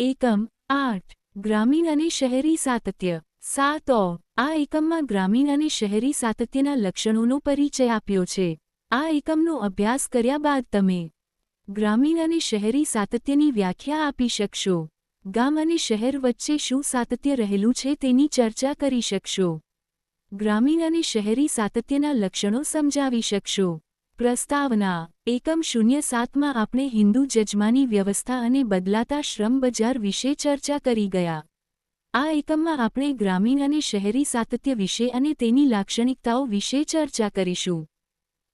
એકમ, આઠ, ગ્રામીણ અને શહેરી સાતત્ય. સાત ઓ, આ એકમમાં ગ્રામીણ અને શહેરી સાતત્યના લક્ષણોનો પરિચય આપ્યો છે. આ એકમનો અભ્યાસ કર્યા બાદ તમે ગ્રામીણ અને શહેરી સાતત્યની વ્યાખ્યા આપી શકશો. ગામ અને શહેર વચ્ચે શું સાતત્ય રહેલું છે તેની ચર્ચા કરી શકશો. ગ્રામીણ અને શહેરી સાતત્યના લક્ષણો સમજાવી શકશો. પ્રસ્તાવના, એકમ શૂન્ય સાતમાં આપણે હિન્દુ જજમાની વ્યવસ્થા અને બદલાતા શ્રમ બજાર વિશે ચર્ચા કરી ગયા. આ એકમમાં આપણે ગ્રામીણ અને શહેરી સાતત્ય વિશે અને તેની લાક્ષણિકતાઓ વિશે ચર્ચા કરીશું.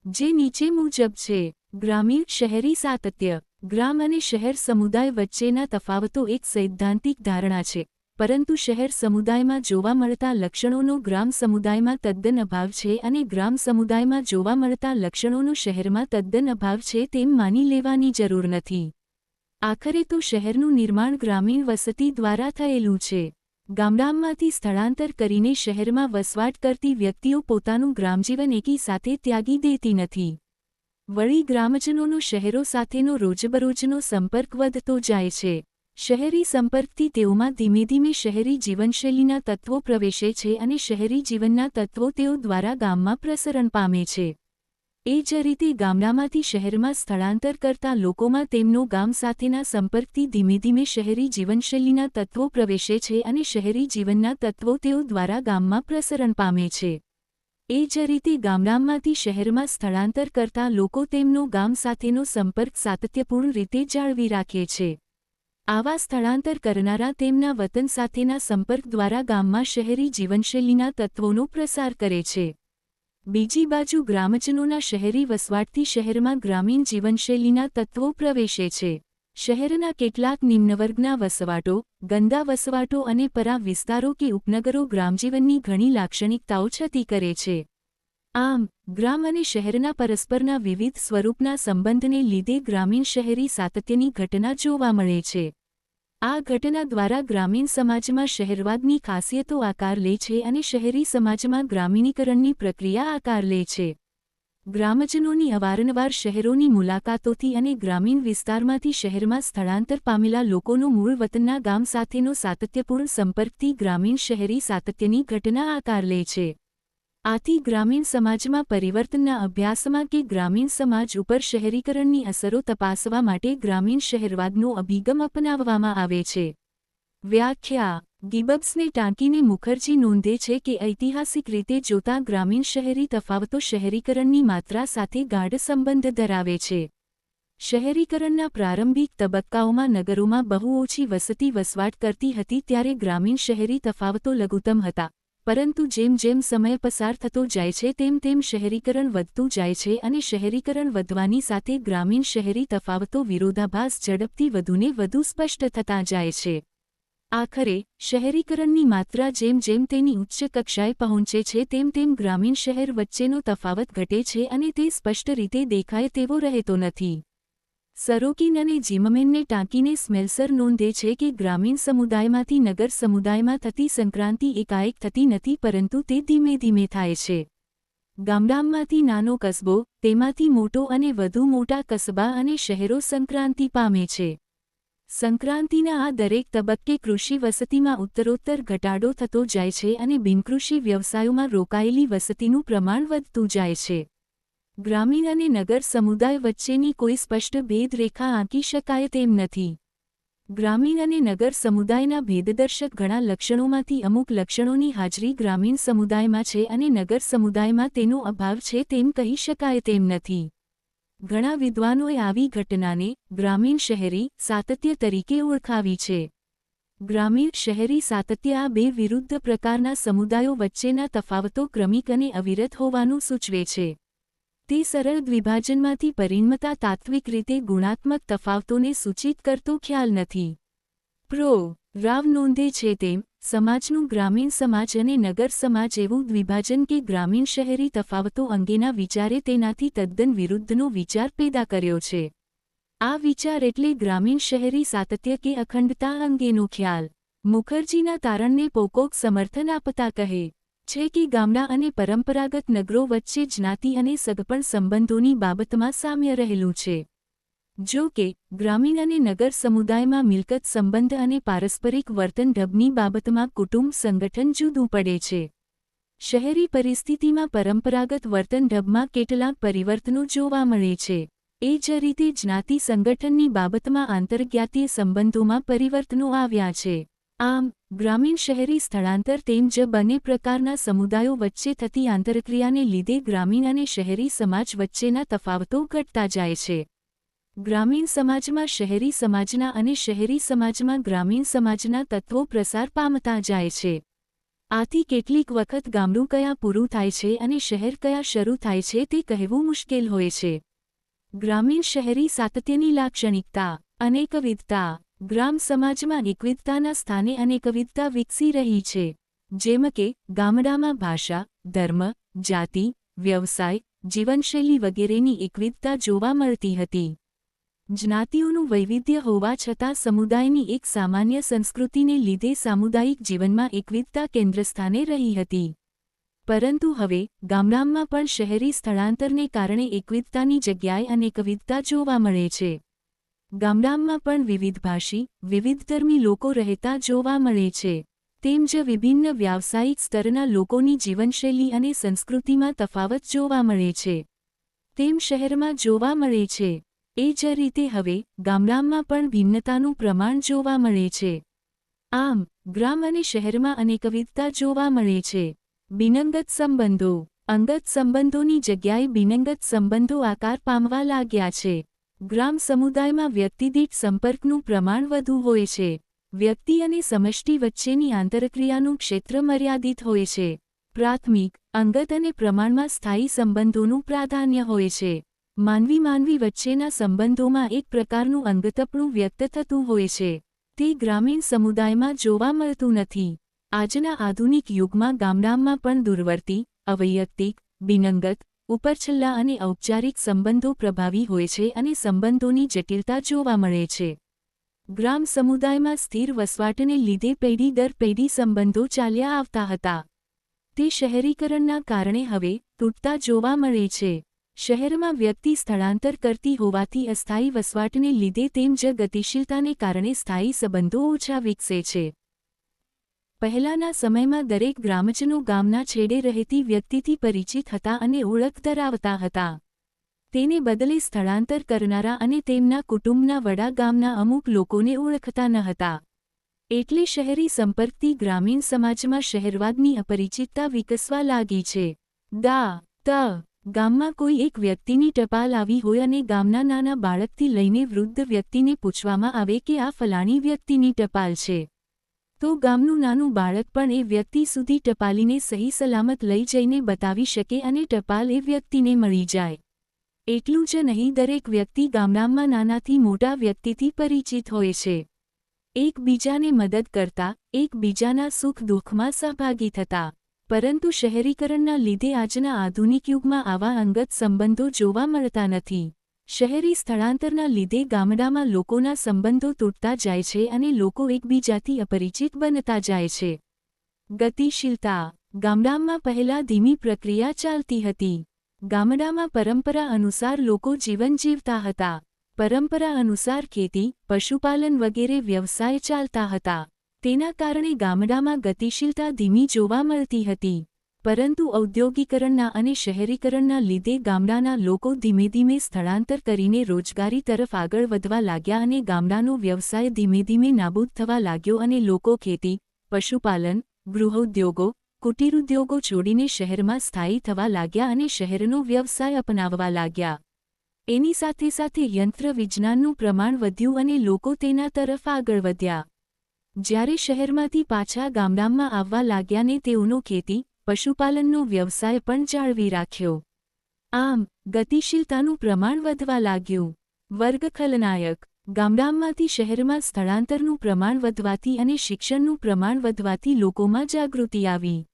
જે નીચે મુજબ છે, ગ્રામીણ શહેરી સાતત્ય, ગ્રામ અને શહેર સમુદાય વચ્ચેના તફાવતો એક સૈદ્ધાંતિક ધારણા છે. પરંતુ શહેર સમુદાયમાં જોવા મળતા લક્ષણોનો ગ્રામ સમુદાયમાં તદ્દન અભાવ છે અને ગ્રામ સમુદાયમાં જોવા મળતા લક્ષણોનો શહેરમાં તદ્દન અભાવ છે તેમ માની લેવાની જરૂર નથી. આખરે તો શહેરનું નિર્માણ ગ્રામીણ વસતી દ્વારા થયેલું છે. ગામડામાંથી સ્થળાંતર કરીને શહેરમાં વસવાટ કરતી વ્યક્તિઓ પોતાનું ગ્રામજીવન એકી સાથે ત્યાગી દેતી નથી. વળી ગ્રામજનોનો શહેરો સાથેનો રોજબરોજનો સંપર્ક વધતો જાય છે. શહેરી સંપર્કથી તેઓમાં ધીમે ધીમે શહેરી જીવનશૈલીના તત્વો પ્રવેશે છે અને શહેરી જીવનના તત્વો તેઓ દ્વારા ગામમાં પ્રસરણ પામે છે. એ જ રીતે ગામડામાંથી શહેરમાં સ્થળાંતર કરતા લોકોમાં તેમનો ગામ સાથેના સંપર્કથી ધીમે ધીમે શહેરી જીવનશૈલીના તત્વો પ્રવેશે છે અને શહેરી જીવનના તત્વો તેઓ દ્વારા ગામમાં પ્રસરણ પામે છે. એ જ રીતે ગામડામાંથી શહેરમાં સ્થળાંતર કરતા લોકો તેમનો ગામ સાથેનો સંપર્ક સાતત્યપૂર્ણ રીતે જાળવી રાખે છે. આવા સ્થળાંતર કરનારા તેમના વતન સાથેના સંપર્ક દ્વારા ગામમાં શહેરી જીવનશૈલીના તત્વોનો પ્રસાર કરે છે. બીજી બાજુ ગ્રામજનોના શહેરી વસવાટથી શહેરમાં ગ્રામીણ જીવનશૈલીના તત્વો પ્રવેશે છે. શહેરના કેટલાક નિમ્નવર્ગના વસવાટો, ગંદા વસવાટો અને પરા વિસ્તારો કે ઉપનગરો ગ્રામજીવનની ઘણી લાક્ષણિકતાઓ છતી કરે છે. આમ ગ્રામ અને શહેરના પરસ્પરના વિવિધ સ્વરૂપના સંબંધને લીધે ગ્રામીણ શહેરી સાતત્યની ઘટના જોવા મળે છે. આ ઘટના દ્વારા ગ્રામીણ સમાજમાં શહેરવાદની ખાસિયતો આકાર લે છે અને શહેરી સમાજમાં ગ્રામીણીકરણની પ્રક્રિયા આકાર લે છે. ગ્રામજનોની અવારનવાર શહેરોની મુલાકાતોથી અને ગ્રામીણ વિસ્તારમાંથી શહેરમાં સ્થળાંતર પામેલા લોકોનો મૂળ વતનના ગામ સાથેનો સાતત્યપૂર્ણ સંપર્કથી ગ્રામીણ શહેરી સાતત્યની ઘટના આકાર લે છે. આથી ગ્રામીણ સમાજમાં પરિવર્તનના અભ્યાસમાં કે ગ્રામીણ સમાજ ઉપર શહેરીકરણની અસરો તપાસવા માટે ગ્રામીણ શહેરવાદનો અભિગમ અપનાવવામાં આવે છે. વ્યાખ્યા, ગિબબ્સને ટાંકીને મુખર્જી નોંધે છે કે ઐતિહાસિક રીતે જોતા ગ્રામીણ શહેરી તફાવતો શહેરીકરણની માત્રા સાથે ગાઢ સંબંધ ધરાવે છે. શહેરીકરણના પ્રારંભિક તબક્કાઓમાં નગરોમાં બહુ ઓછી વસતી વસવાટ કરતી હતી ત્યારે ગ્રામીણ શહેરી તફાવતો લઘુત્તમ હતા. પરંતુ જેમ જેમ સમય પસાર થતો જાય છે, તેમ તેમ શહેરીકરણ વધતું જાય છે અને શહેરીકરણ વધવાની સાથે ગ્રામીણ શહેરી તફાવતો વિરોધાભાસ ઝડપથી વધુને વધુ સ્પષ્ટ થતા જાય છે. આખરે, શહેરીકરણની માત્રા જેમ જેમ તેની ઉચ્ચ કક્ષાએ પહોંચે છે, તેમ તેમ ગ્રામીણ શહેર વચ્ચેનો તફાવત ઘટે છે અને તે સ્પષ્ટ રીતે દેખાય તેવો રહેતો નથી. સરોકીન અને જીમમેનને ટાંકીને સ્મેલ્સર નોંધે છે કે ગ્રામીણ સમુદાયમાંથી નગર સમુદાયમાં થતી સંક્રાંતિ એકાએક થતી નથી પરંતુ તે ધીમે ધીમે થાય છે. ગામડામમાંથી નાનો કસબો, તેમાંથી મોટો અને વધુ મોટા કસબા અને શહેરો સંક્રાંતિ પામે છે. સંક્રાંતિના આ દરેક તબક્કે કૃષિ વસતીમાં ઉત્તરોત્તર ઘટાડો થતો જાય છે અને બિનકૃષિ વ્યવસાયોમાં રોકાયેલી વસતીનું પ્રમાણ વધતું જાય છે. ગ્રામીણ અને નગર સમુદાય વચ્ચેની કોઈ સ્પષ્ટ ભેદરેખા આંકી શકાય તેમ નથી. ગ્રામીણ અને નગર સમુદાયના ભેદદર્શક ઘણા લક્ષણોમાંથી અમુક લક્ષણોની હાજરી ગ્રામીણ સમુદાયમાં છે અને નગર સમુદાયમાં તેનો અભાવ છે તેમ કહી શકાય તેમ નથી. ઘણા વિદ્વાનોએ આવી ઘટનાને ગ્રામીણ શહેરી સાતત્ય તરીકે ઓળખાવી છે. ગ્રામીણ શહેરી સાતત્ય આ બે વિરુદ્ધ પ્રકારના સમુદાયો વચ્ચેના તફાવતો ક્રમિક અને અવિરત હોવાનું સૂચવે છે. તે સરળ દ્વિભાજનમાંથી પરિણમતા તાત્વિક રીતે ગુણાત્મક તફાવતોને સૂચિત કરતો ખ્યાલ નથી. પ્રો. રાવ નોંધે છે તેમ, સમાજનું ગ્રામીણ સમાજ અને નગર સમાજ એવું દ્વિભાજન કે ગ્રામીણ શહેરી તફાવતો અંગેના વિચારે તેનાથી તદ્દન વિરુદ્ધનો વિચાર પેદા કર્યો છે. આ વિચાર એટલે ગ્રામીણ શહેરી સાતત્ય કે અખંડતા અંગેનો ખ્યાલ. મુખર્જીના તારણને પોકોક સમર્થન આપતા કહે. છે કે ગામડા અને પરંપરાગત નગરો વચ્ચે જ્ઞાતિ અને સગપણ સંબંધોની બાબતમાં સામ્ય રહેલું છે. જો કે, ગ્રામીણ અને નગર સમુદાયમાં મિલકત સંબંધ અને પારસ્પરિક વર્તન ઢબની બાબતમાં કુટુંબ સંગઠન જુદું પડે છે. શહેરી પરિસ્થિતિમાં પરંપરાગત વર્તન ઢબમાં કેટલાક પરિવર્તનો જોવા મળે છે. એ જ રીતે જ્ઞાતિ સંગઠનની બાબતમાં આંતરજ્ઞાતીય સંબંધોમાં પરિવર્તનો આવ્યા છે. આમ, ગ્રામીણ શહેરી સ્થળાંતર તેમ જ બંને પ્રકારના સમુદાયો વચ્ચે થતી આંતરક્રિયાને લીધે ગ્રામીણ અને શહેરી સમાજ વચ્ચેના તફાવતો ઘટતા જાય છે. ગ્રામીણ સમાજમાં શહેરી સમાજના અને શહેરી સમાજમાં ગ્રામીણ સમાજના તત્વો પ્રસાર પામતા જાય છે. આથી કેટલીક વખત ગામડું કયા પૂરું થાય છે અને શહેર કયા શરૂ થાય છે તે કહેવું મુશ્કેલ હોય છે. ગ્રામીણ શહેરી સાતત્યની લાક્ષણિકતા, અનેકવિધતા ગ્રામ સમાજમાં એકવિધતાના સ્થાને અનેકવિધતા વિકસી રહી છે. જેમ કે, ગામડામાં ભાષા, ધર્મ, જાતિ, વ્યવસાય, જીવનશૈલી વગેરેની એકવિધતા જોવા મળતી હતી. જ્ઞાતિઓનું વૈવિધ્ય હોવા છતાં સમુદાયની એક સામાન્ય સંસ્કૃતિને લીધે સામુદાયિક જીવનમાં એકવિધતા કેન્દ્રસ્થાને રહી હતી. પરંતુ હવે, ગામડામાં પણ શહેરી સ્થળાંતરને કારણે એકવિધતાની જગ્યાએ અનેકવિધતા જોવા મળે છે. ગામડામાં પણ વિવિધભાષી વિવિધધર્મી લોકો રહેતા જોવા મળે છે. તેમ જ વિભિન્ન વ્યાવસાયિક સ્તરના લોકોની જીવનશૈલી અને સંસ્કૃતિમાં તફાવત જોવા મળે છે. તેમ શહેરમાં જોવા મળે છે. એ જ રીતે હવે ગામડામાં પણ ભિન્નતાનું પ્રમાણ જોવા મળે છે. આમ, ગ્રામ અને શહેરમાં અનેકવિધતા જોવા મળે છે. બિનંગત સંબંધો, અંગત સંબંધોની જગ્યાએ બિનંગત સંબંધો આકાર પામવા લાગ્યા છે. ગ્રામ સમુદાયમાં વ્યક્તિદીઠ સંપર્કનું પ્રમાણ વધુ હોય છે. વ્યક્તિ અને સમષ્ટિ વચ્ચેની આંતરક્રિયાનું ક્ષેત્ર મર્યાદિત હોય છે. પ્રાથમિક, અંગત અને પ્રમાણમાં સ્થાયી સંબંધોનું પ્રાધાન્ય હોય છે. માનવી માનવી વચ્ચેના સંબંધોમાં એક પ્રકારનું અંગતપણું વ્યક્ત થતું હોય છે. તે ગ્રામીણ સમુદાયમાં જોવા મળતું નથી. આજના આધુનિક યુગમાં ગામડામાં પણ દુર્વર્તી, અવૈયક્તિક, બિનંગત ઉપરછલ્લા અને ઔપચારિક સંબંધો પ્રભાવી હોય છે અને સંબંધોની જટિલતા જોવા મળે છે. ગ્રામ સમુદાયમાં સ્થિર વસવાટને લીધે પેઢી દર પેઢી સંબંધો ચાલ્યા આવતા હતા. તે શહેરીકરણના કારણે હવે તૂટતા જોવા મળે છે. શહેરમાં વ્યક્તિ સ્થળાંતર કરતી હોવાથી અસ્થાયી વસવાટને લીધે તેમ જ ગતિશીલતાને કારણે સ્થાયી સંબંધો ઓછા વિકસે છે. પહેલાના સમયમાં દરેક ગ્રામજનો ગામના છેડે રહેતી વ્યક્તિથી પરિચિત હતા અને ઓળખ ધરાવતા હતા. તેને બદલે સ્થળાંતર કરનારા અને તેમના કુટુંબના વડા ગામના અમુક લોકોને ઓળખતા ન હતા. એટલે શહેરી સંપર્કથી ગ્રામીણ સમાજમાં શહેરવાદની અપરિચિતતા વિકસવા લાગી છે. દા ત, ગામમાં કોઈ એક વ્યક્તિની ટપાલ આવી હોય અને ગામના નાના બાળકથી લઈને વૃદ્ધ વ્યક્તિને પૂછવામાં આવે કે આ ફલાણી વ્યક્તિની ટપાલ છે. તો ગામનું નાનું બાળક પણ એ વ્યક્તિ સુધી ટપાલીને સહી સલામત લઈ જઈને બતાવી શકે અને ટપાલ એ વ્યક્તિને મળી જાય. એટલું જ નહીં, દરેક વ્યક્તિ ગામડામાં નાનાથી મોટા વ્યક્તિથી પરિચિત હોય છે. એકબીજાને મદદ કરતા, એકબીજાના સુખ દુઃખમાં સહભાગી થતા. પરંતુ શહેરીકરણના લીધે આજના આધુનિક યુગમાં આવા અંગત સંબંધો જોવા મળતા નથી. શહેરી સ્થળાંતરના લીધે ગામડામાં લોકોના સંબંધો તૂટતા જાય છે અને લોકો એકબીજાથી અપરિચિત બનતા જાય છે. ગતિશીલતા. ગામડામાં પહેલા ધીમી પ્રક્રિયા ચાલતી હતી. ગામડામાં પરંપરા અનુસાર લોકો જીવન જીવતા હતા. પરંપરા અનુસાર ખેતી, પશુપાલન વગેરે વ્યવસાય ચાલતા હતા. તેના કારણે ગામડામાં ગતિશીલતા ધીમી જોવા મળતી હતી. પરંતુ ઔદ્યોગીકરણના અને શહેરીકરણના લીધે ગામડાના લોકો ધીમે ધીમે સ્થળાંતર કરીને રોજગારી તરફ આગળ વધવા લાગ્યા અને ગામડાનો વ્યવસાય ધીમે ધીમે નાબૂદ થવા લાગ્યો અને લોકો ખેતી, પશુપાલન, ગૃહોદ્યોગો, કુટીરોદ્યોગો છોડીને શહેરમાં સ્થાયી થવા લાગ્યા અને શહેરનો વ્યવસાય અપનાવવા લાગ્યા. એની સાથે સાથે યંત્ર વિજ્ઞાનનું પ્રમાણ વધ્યું અને લોકો તેના તરફ આગળ વધ્યા. જ્યારે શહેરમાંથી પાછા ગામડામાં આવવા લાગ્યા ને તેઓનો ખેતી પશુપાલનનો વ્યવસાય પણ જાળવી રાખ્યો. આમ, ગતિશીલતાનું પ્રમાણ વધવા લાગ્યું. વર્ગખલનાયક, ગામડામાંથી શહેરમાં સ્થળાંતરનું પ્રમાણ વધવાથી અને શિક્ષણનું પ્રમાણ વધવાથી લોકોમાં જાગૃતિ આવી.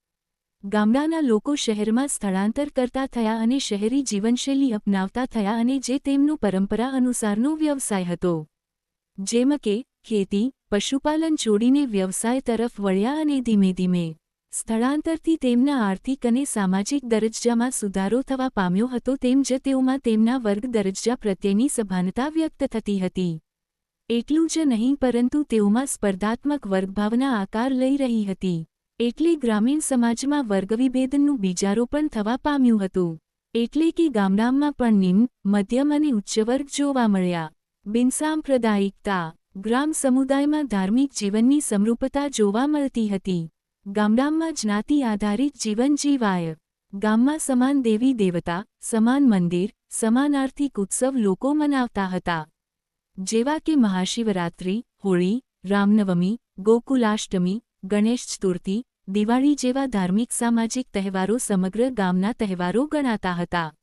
ગામડાના લોકો શહેરમાં સ્થળાંતર કરતા થયા અને શહેરી જીવનશૈલી અપનાવતા થયા અને જે તેમનો પરંપરા અનુસારનો વ્યવસાય હતો. જેમ કે, ખેતી, પશુપાલન છોડીને વ્યવસાય તરફ વળ્યા અને ધીમે ધીમે સ્થળાંતરથી તેમના આર્થિક અને સામાજિક દરજ્જામાં સુધારો થવા પામ્યો હતો તેમ જ તેઓમાં તેમના વર્ગ દરજ્જા પ્રત્યેની સભાનતા વ્યક્ત થતી હતી. એટલું જ નહીં, પરંતુ તેઓમાં સ્પર્ધાત્મક વર્ગભાવના આકાર લઈ રહી હતી. એટલે ગ્રામીણ સમાજમાં વર્ગવિભેદનનું બીજારોપણ થવા પામ્યું હતું. એટલે કે ગામડામાં પણ નિમ્ન, મધ્યમ અને ઉચ્ચવર્ગ જોવા મળ્યા. બિનસાંપ્રદાયિકતા. ગ્રામ સમુદાયમાં ધાર્મિક જીવનની સમરૂપતા જોવા મળતી હતી. ગામડામાં જ્ઞાતિ આધારિત જીવન જીવાય ગામમાં સમાન દેવી દેવતા, સમાન મંદિર સમાન આર્થિક ઉત્સવ લોકો મનાવતા હતા. જેવા કે મહાશિવરાત્રિ, હોળી, રામનવમી, ગોકુલાષ્ટમી, ગણેશ ચતુર્થી, દિવાળી જેવા ધાર્મિક સામાજિક તહેવારો સમગ્ર ગામના તહેવારો ગણાતા હતા.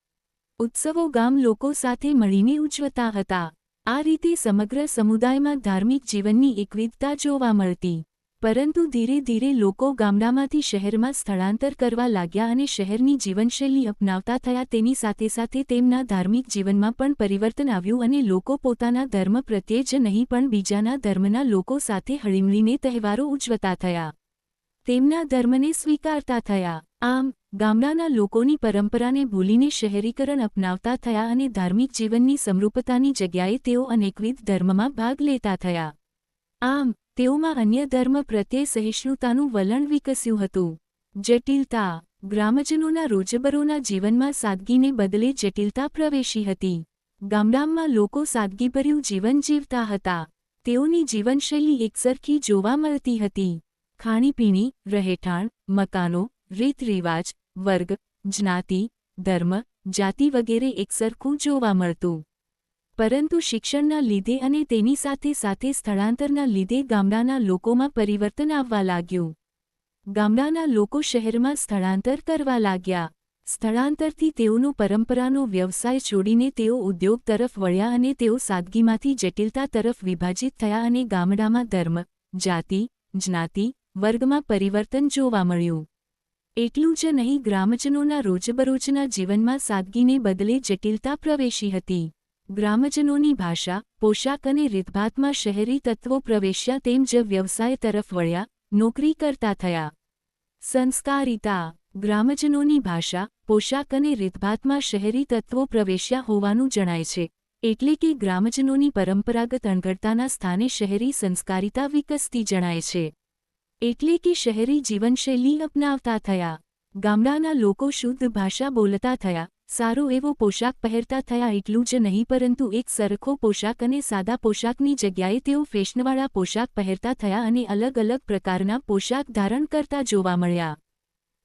ઉત્સવો ગામ લોકો સાથે મળીને ઉજવતા હતા. આ રીતે સમગ્ર સમુદાયમાં ધાર્મિક જીવનની એકવિધતા જોવા મળતી. પરંતુ ધીરે ધીરે લોકો ગામડામાંથી શહેરમાં સ્થળાંતર કરવા લાગ્યા અને શહેરની જીવનશૈલી અપનાવતા થયા. તેની સાથે સાથે તેમના ધાર્મિક જીવનમાં પણ પરિવર્તન આવ્યું અને લોકો પોતાના ધર્મ પ્રત્યે જ નહીં, પણ બીજાના ધર્મના લોકો સાથે હળીમળીને તહેવારો ઉજવતા થયા. તેમના ધર્મને સ્વીકારતા થયા. આમ, ગામડાના લોકોની પરંપરાને ભૂલીને શહેરીકરણ અપનાવતા થયા અને ધાર્મિક જીવનની સમરૂપતાની જગ્યાએ તેઓ અનેકવિધ ધર્મમાં ભાગ લેતા થયા. આમ તેઓમાં અન્ય ધર્મ પ્રત્યે સહિષ્ણુતાનું વલણ વિકસ્યું હતું. જટિલતા, ગ્રામજનોના રોજબરોના જીવનમાં સાદગીને બદલે જટિલતા પ્રવેશી હતી. ગામડામાં લોકો સાદગીભર્યું જીવન જીવતા હતા. તેઓની જીવનશૈલી એકસરખી જોવા મળતી હતી. ખાણીપીણી, રહેઠાણ, મકાનો, રીતરિવાજ, વર્ગ, જ્ઞાતિ, ધર્મ, જાતિ વગેરે એકસરખું જોવા મળતું. પરંતુ શિક્ષણના લીધે અને તેની સાથે સાથે સ્થળાંતરના લીધે ગામડાના લોકોમાં પરિવર્તન આવવા લાગ્યું. ગામડાના લોકો શહેરમાં સ્થળાંતર કરવા લાગ્યા. સ્થળાંતરથી તેઓનો પરંપરાનો વ્યવસાય છોડીને તેઓ ઉદ્યોગ તરફ વળ્યા અને તેઓ સાદગીમાંથી જટિલતા તરફ વિભાજિત થયા અને ગામડામાં ધર્મ, જાતિ, જ્ઞાતિ વર્ગમાં પરિવર્તન જોવા મળ્યું. એટલું જ નહીં, ગ્રામજનોના રોજબરોજના જીવનમાં સાદગીને બદલે જટિલતા પ્રવેશી હતી. ગ્રામજનોની ભાષા, પોશાક અને રીતભાતમાં શહેરી તત્વો પ્રવેશ્યા તેમ જ વ્યવસાય તરફ વળ્યા, નોકરી કરતા થયા. સંસ્કારિતા ગ્રામજનોની ભાષા, પોશાક અને રીતભાતમાં શહેરી તત્વો પ્રવેશ્યા હોવાનું જણાય છે. એટલે કે ગ્રામજનોની પરંપરાગત અણઘડતાના સ્થાને શહેરી સંસ્કારિતા વિકસતી જણાય છે. એટલે કે શહેરી જીવનશૈલી અપનાવતા થયા. ગામડાના લોકો શુદ્ધ ભાષા બોલતા થયા. સારો એવો પોશાક પહેરતા થયા એટલું જ નહીં પરંતુ એક સરખો પોશાક અને સાદા પોશાકની જગ્યાએ તેઓ ફેશનવાળા પોશાક પહેરતા થયા અને અલગ અલગ પ્રકારના પોશાક ધારણ કરતા જોવા મળ્યા.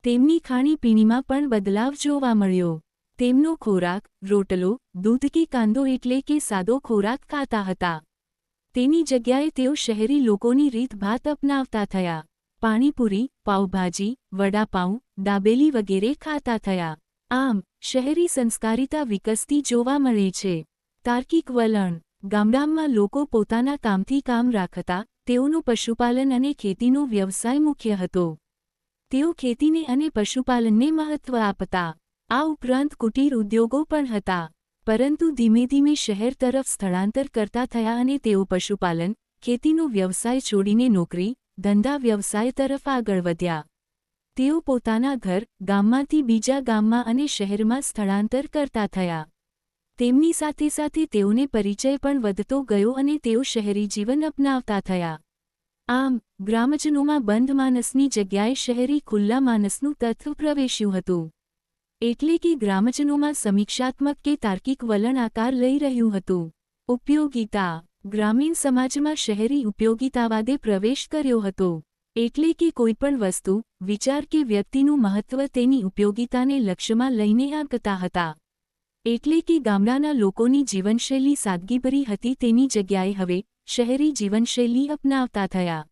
તેમની ખાણીપીણીમાં પણ બદલાવ જોવા મળ્યો. તેમનો ખોરાક, રોટલો, દૂધ કે કાંદો એટલે કે સાદો ખોરાક ખાતા હતા. તેની જગ્યાએ તેઓ શહેરી લોકોની રીતભાત અપનાવતા થયા. પાણીપુરી, પાઉભાજી, વડાપાઉં, દાબેલી વગેરે ખાતા થયા. આમ શહેરી સંસ્કારિતા વિકસતી જોવા મળે છે. તાર્કિક વલણ. ગામડામાં લોકો પોતાના કામથી કામ રાખતા, તેઓનું પશુપાલન અને ખેતીનો વ્યવસાય મુખ્ય હતો. તેઓ ખેતીને અને પશુપાલનને મહત્વ આપતા. આ ઉપરાંત કુટીર ઉદ્યોગો પણ હતા. પરંતુ ધીમે ધીમે શહેર તરફ સ્થળાંતર કરતા થયા અને તેઓ પશુપાલન, ખેતીનો વ્યવસાય છોડીને નોકરી, ધંધા વ્યવસાય તરફ આગળ વધ્યા. તેઓ પોતાના ઘર, ગામમાંથી બીજા ગામમાં અને શહેરમાં સ્થળાંતર કરતા થયા. તેમની સાથે સાથે તેઓને પરિચય પણ વધતો ગયો અને તેઓ શહેરી જીવન અપનાવતા થયા. આમ, ગ્રામજનોમાં બંધ માનસની જગ્યાએ શહેરી ખુલ્લા માનસનું તત્વ પ્રવેશ્યું હતું. એટલે કે ગ્રામજનોમાં સમીક્ષાત્મક કે તાર્કિક વલણ આકાર લઈ રહ્યું હતું. ઉપયોગિતા, ગ્રામીણ સમાજમાં શહેરી ઉપયોગિતાવાદે પ્રવેશ કર્યો હતો. એટલે કે કોઈપણ વસ્તુ, વિચાર કે વ્યક્તિનું મહત્વ તેની ઉપયોગિતાને લક્ષ્યમાં લઈને આંકતા હતા. એટલે કે ગામડાના લોકોની જીવનશૈલી સાદગીભરી હતી તેની જગ્યાએ હવે શહેરી જીવનશૈલી અપનાવતા થયા.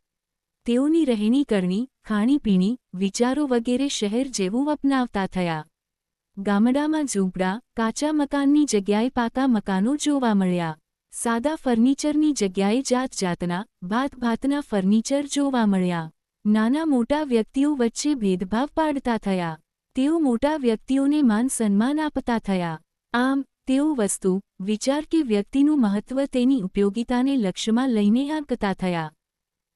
તેઓની રહેણી કરણી, ખાણીપીણી, વિચારો વગેરે શહેર જેવું અપનાવતા થયા. ગામડામાં ઝૂંપડા, કાચા મકાનની જગ્યાએ પાકા મકાનો જોવા મળ્યા. સાદા ફર્નિચરની જગ્યાએ જાત જાતના ભાત ભાતના ફર્નિચર જોવા મળ્યા. નાના મોટા વ્યક્તિઓ વચ્ચે ભેદભાવ પાડતા થયા. તેઓ મોટા વ્યક્તિઓને માન સન્માન આપતા થયા. આમ, તેઓ વસ્તુ, વિચાર કે વ્યક્તિનું મહત્વ તેની ઉપયોગિતાને લક્ષ્યમાં લઈને આંકતા થયા.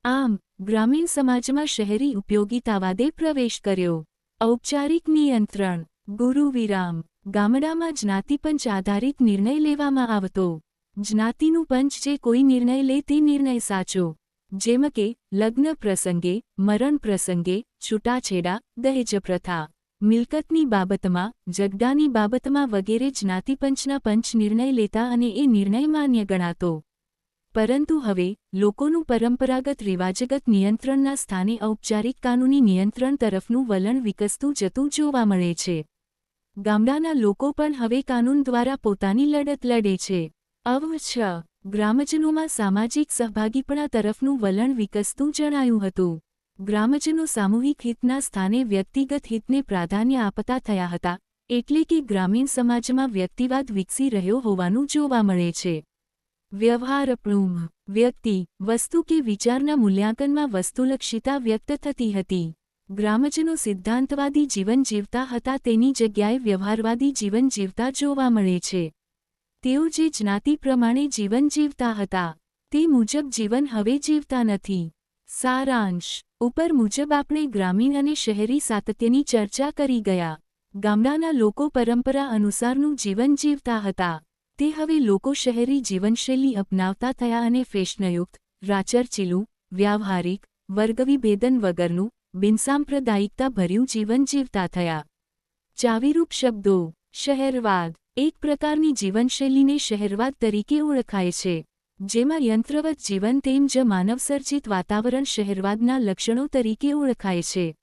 આમ, ગ્રામીણ સમાજમાં શહેરી ઉપયોગિતાવાદે પ્રવેશ કર્યો. ઔપચારિક નિયંત્રણ, ગુરુ વિરામ, ગામડામાં જ્ઞાતિપંચ આધારિત નિર્ણય લેવામાં આવતો. જ્ઞાતિનું પંચ જે કોઈ નિર્ણય લે તે નિર્ણય સાચો. જેમ કે, લગ્ન પ્રસંગે, મરણ પ્રસંગે, છૂટાછેડા, દહેજ પ્રથા. મિલકતની બાબતમાં જગડાની બાબતમાં વગેરે જ્ઞાતિપંચના પંચ નિર્ણય લેતા અને એ નિર્ણય માન્ય ગણાતો. પરંતુ હવે, લોકોનું પરંપરાગત રિવાજગત નિયંત્રણના સ્થાને ઔપચારિક કાનૂની નિયંત્રણ તરફનું વલણ વિકસતું જતું જોવા મળે છે. ગામડાના લોકો પણ હવે કાનૂન દ્વારા પોતાની લડત લડે છે. અવ છ ગ્રામજનોમાં સામાજિક સહભાગીપણા તરફનું વલણ વિકસતું જણાયું હતું. ગ્રામજનો સામૂહિક હિતના સ્થાને વ્યક્તિગત હિતને પ્રાધાન્ય આપતા થયા હતા, એટલે કે ગ્રામીણ સમાજમાં વ્યક્તિવાદ વિકસી રહ્યો હોવાનું જોવા મળે છે. વ્યવહારપણું વ્યક્તિ, વસ્તુ કે વિચારના મૂલ્યાંકનમાં વસ્તુલક્ષિતા વ્યક્ત થતી હતી. ગ્રામજનો સિદ્ધાંતવાદી જીવન જીવતા હતા તેની જગ્યાએ વ્યવહારવાદી જીવન જીવતા જોવા મળે છે. તેઓ જે જ્ઞાતિ પ્રમાણે જીવન જીવતા હતા, તે મુજબ જીવન હવે જીવતા નથી. સારાંશ. ઉપર મુજબ આપણે ગ્રામીણ અને શહેરી સાતત્યની ચર્ચા કરી ગયા. ગામડાના લોકો પરંપરા અનુસારનું જીવન જીવતા હતા. તે હવે લોકો શહેરી જીવનશૈલી અપનાવતા થયા અને ફેશનયુક્ત, રાચરચીલું, વ્યાવહારિક, વર્ગવિભેદન વગરનું બિનસાંપ્રદાયિકતા ભર્યું જીવન જીવતા થયા. ચાવીરૂપ શબ્દો. શહેરવાદ. એક પ્રકારની જીવનશૈલીને શહેરવાદ તરીકે ઓળખાય છે, જેમાં યંત્રવત જીવન તેમ જ માનવસર્જિત વાતાવરણ શહેરવાદના લક્ષણો તરીકે ઓળખાય છે.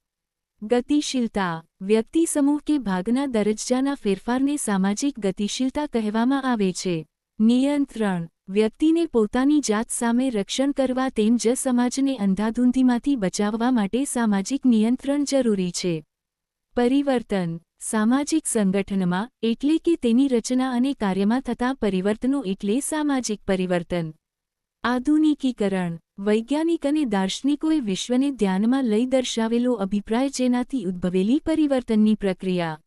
ગતિશીલતા, વ્યક્તિ સમૂહ કે ભાગના દરજ્જાના ફેરફારને સામાજિક ગતિશીલતા કહેવામાં આવે છે. નિયંત્રણ, વ્યક્તિને પોતાની જાત સામે રક્ષણ કરવા તેમ જ સમાજને અંધાધૂંધીમાંથી બચાવવા માટે સામાજિક નિયંત્રણ જરૂરી છે. પરિવર્તન સામાજિક સંગઠનમાં એટલે કે તેની રચના અને કાર્યમાં થતા પરિવર્તનો એટલે સામાજિક પરિવર્તન. આધુનિકીકરણ, વૈજ્ઞાનિક અને દાર્શનિકોએ વિશ્વને ધ્યાનમાં લઈ દર્શાવેલો અભિપ્રાય જેનાથી ઉદ્ભવેલી પરિવર્તનની પ્રક્રિયા.